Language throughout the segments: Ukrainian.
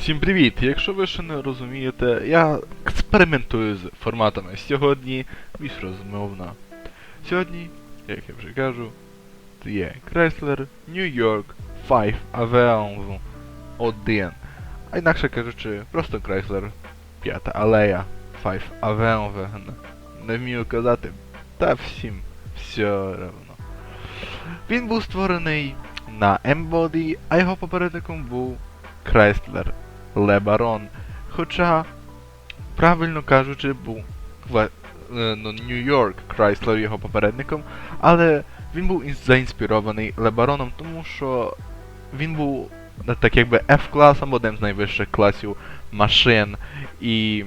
Всім привіт! Якщо ви ще не розумієте, я експериментую з форматами. Сьогодні більш розмовна. Сьогодні, як я вже кажу, це є Chrysler New York 5 Avenue 1. А інакше кажучи, просто Chrysler 5 алея 5 Avenue. Не вмію казати, та всім все равно. Він був створений на M-Body, а його попередником був Chrysler LeBaron. Хоча, правильно кажучи, був е, ну, Нью-Йорк Chrysler його попередником, але він був заінспірований Лебароном, тому що він був е, так якби F-класом, одним з найвищих класів машин, і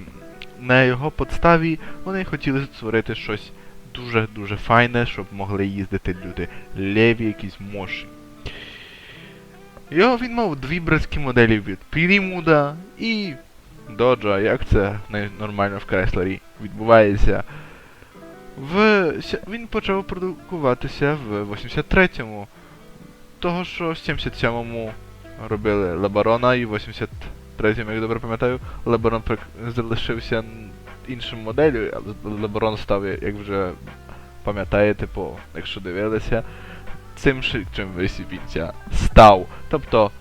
на його подставі вони хотіли створити щось дуже-дуже файне, щоб могли їздити люди леві, якісь мощні. Його він мав дві братські моделі від Пірімуда і Доджа, як це нормально в Креслері відбувається. В... Він почав продукуватися в 83-му. Того, що в 77-му робили Лебарона і в 83-му, як добре пам'ятаю, Лебарон залишився іншим моделлю, але Лебарон став, як вже пам'ятаєте, по, якщо дивилися, цим швидшим висіпінця став. Тобто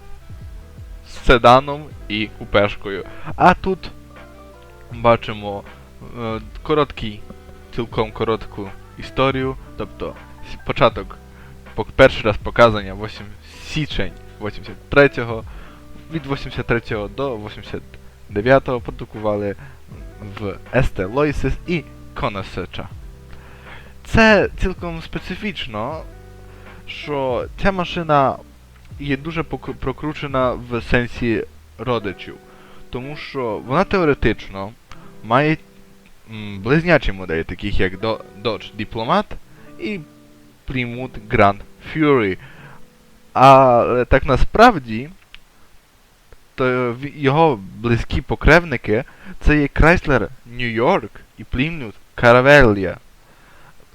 з седаном і купешкою. А тут бачимо е, короткий, цілком коротку історію. Тобто початок, перший раз показання 8 січень 83-го, від 83-го до 89-го продукували в Есте Лойсис і Коносеча. Це цілком специфічно, що ця машина є дуже прокручена в сенсі родичів. Тому що вона теоретично має близнячі моделі, таких як Dodge Diplomat і Plymouth Grand Fury. Але так насправді, то його близькі покревники це є Chrysler New York і Plymouth Caravella.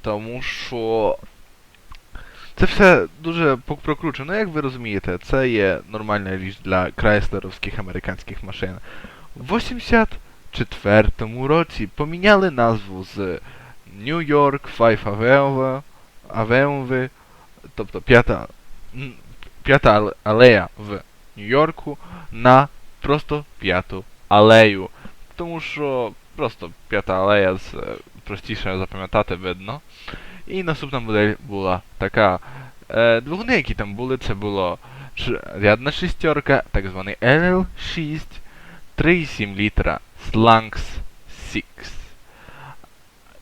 Тому що це все дуже пок- прокручено, як ви розумієте, це є нормальна річ для крайслеровських американських машин. В 84-му році поміняли назву з New York 5 Avenue, Avenue тобто п'ята, м, п'ята але- алея в Нью-Йорку на просто п'яту алею. Тому що просто п'ята алея з е, простіше запам'ятати видно. І наступна модель була така. Е, двигуни, які там були, це було рядна шістерка, так званий LL6, 3,7 літра Slanks 6.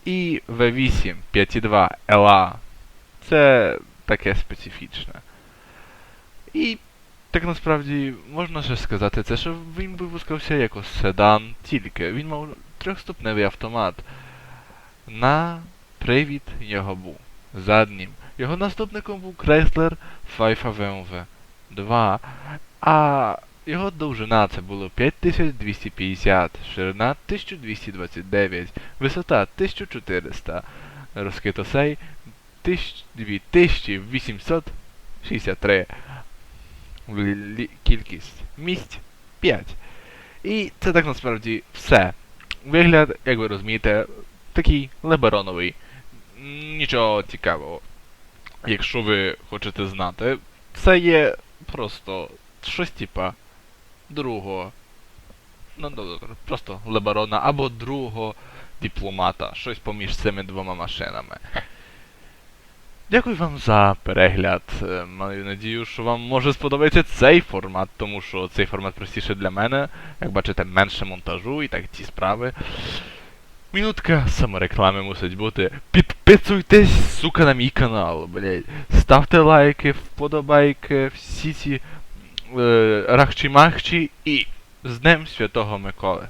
І V8 5,2 LA. Це таке специфічне. І так насправді можна ще сказати це, що він випускався як седан, тільки він мав трьохступневий автомат. На привід його був заднім. Його наступником був Chrysler 5 Avenue 2, а його довжина це було 5250, ширина 1229, висота 1400, розкитосей 2863. Кількість місць 5. І це так насправді все. Вигляд, як ви розумієте, такий лебероновий. Нічого цікавого. Якщо ви хочете знати, це є просто щось типа другого. Ну, добре, просто леберона або другого дипломата. Щось поміж цими двома машинами. Дякую вам за перегляд. Е, Маю надію, що вам може сподобається цей формат, тому що цей формат простіше для мене. Як бачите, менше монтажу і так ці справи. Мінутка самореклами мусить бути. Підписуйтесь, сука, на мій канал, блядь. Ставте лайки, вподобайки, всі ці е, рахчі-махчі і з Днем Святого Миколи.